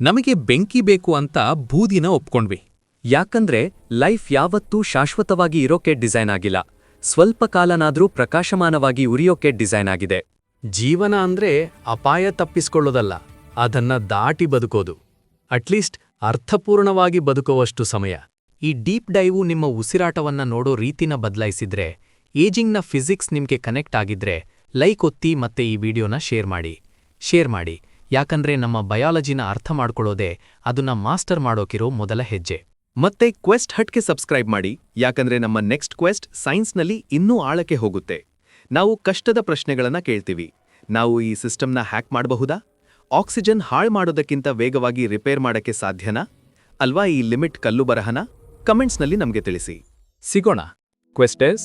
ನಮಗೆ ಬೆಂಕಿ ಬೇಕು ಅಂತ ಬೂದಿನ ಒಪ್ಕೊಂಡ್ವಿ. ಯಾಕಂದ್ರೆ ಲೈಫ್ ಯಾವತ್ತೂ ಶಾಶ್ವತವಾಗಿ ಇರೋಕೆ ಡಿಸೈನ್ ಆಗಿಲ್ಲ. ಸ್ವಲ್ಪ ಕಾಲನಾದರೂ ಪ್ರಕಾಶಮಾನವಾಗಿ ಉರಿಯೋಕೆ ಡಿಸೈನ್ ಆಗಿದೆ. ಜೀವನ ಅಂದ್ರೆ ಅಪಾಯ ತಪ್ಪಿಸ್ಕೊಳ್ಳೋದಲ್ಲ, ಅದನ್ನ ದಾಟಿ ಬದುಕೋದು. ಅಟ್ಲೀಸ್ಟ್ ಅರ್ಥಪೂರ್ಣವಾಗಿ ಬದುಕುವಷ್ಟು ಸಮಯ. ಈ ಡೀಪ್ ಡೈವು ನಿಮ್ಮ ಉಸಿರಾಟವನ್ನ ನೋಡೋ ರೀತಿನ ಬದಲಾಯಿಸಿದ್ರೆ, ಏಜಿಂಗ್ನ ಫಿಸಿಕ್ಸ್ ನಿಮ್ಗೆ ಕನೆಕ್ಟ್ ಆಗಿದ್ರೆ, ಲೈಕ್, ಒತ್ತಿ ಮತ್ತೆ ಈ ವಿಡಿಯೋನ ಶೇರ್ ಮಾಡಿ. ಶೇರ್ ಮಾಡಿ. ಯಾಕಂದ್ರೆ ನಮ್ಮ ಬಯಾಲಜಿನ ಅರ್ಥ ಮಾಡ್ಕೊಳ್ಳೋದೇ ಅದನ್ನ ಮಾಸ್ಟರ್ ಮಾಡೋಕಿರೋ ಮೊದಲ ಹೆಜ್ಜೆ. ಮತ್ತೆ ಕ್ವೆಸ್ಟ್ ಹಟ್ಗೆ ಸಬ್ಸ್ಕ್ರೈಬ್ ಮಾಡಿ, ಯಾಕಂದ್ರೆ ನಮ್ಮ ನೆಕ್ಸ್ಟ್ ಕ್ವೆಸ್ಟ್ ಸೈನ್ಸ್ನಲ್ಲಿ ಇನ್ನೂ ಆಳಕ್ಕೆ ಹೋಗುತ್ತೆ. ನಾವು ಕಷ್ಟದ ಪ್ರಶ್ನೆಗಳನ್ನು ಕೇಳ್ತೀವಿ. ನಾವು ಈ ಸಿಸ್ಟಮ್ನ ಹ್ಯಾಕ್ ಮಾಡಬಹುದಾ? ಆಕ್ಸಿಜನ್ ಹಾಳು ಮಾಡೋದಕ್ಕಿಂತ ವೇಗವಾಗಿ ರಿಪೇರ್ ಮಾಡಕ್ಕೆ ಸಾಧ್ಯನಾ? ಅಲ್ವಾ ಈ ಲಿಮಿಟ್ ಕಲ್ಲು ಬರಹನ? ಕಮೆಂಟ್ಸ್ನಲ್ಲಿ ನಮಗೆ ತಿಳಿಸಿ. ಸಿಗೋಣ. ಕ್ವೆಸ್ಟೆಸ್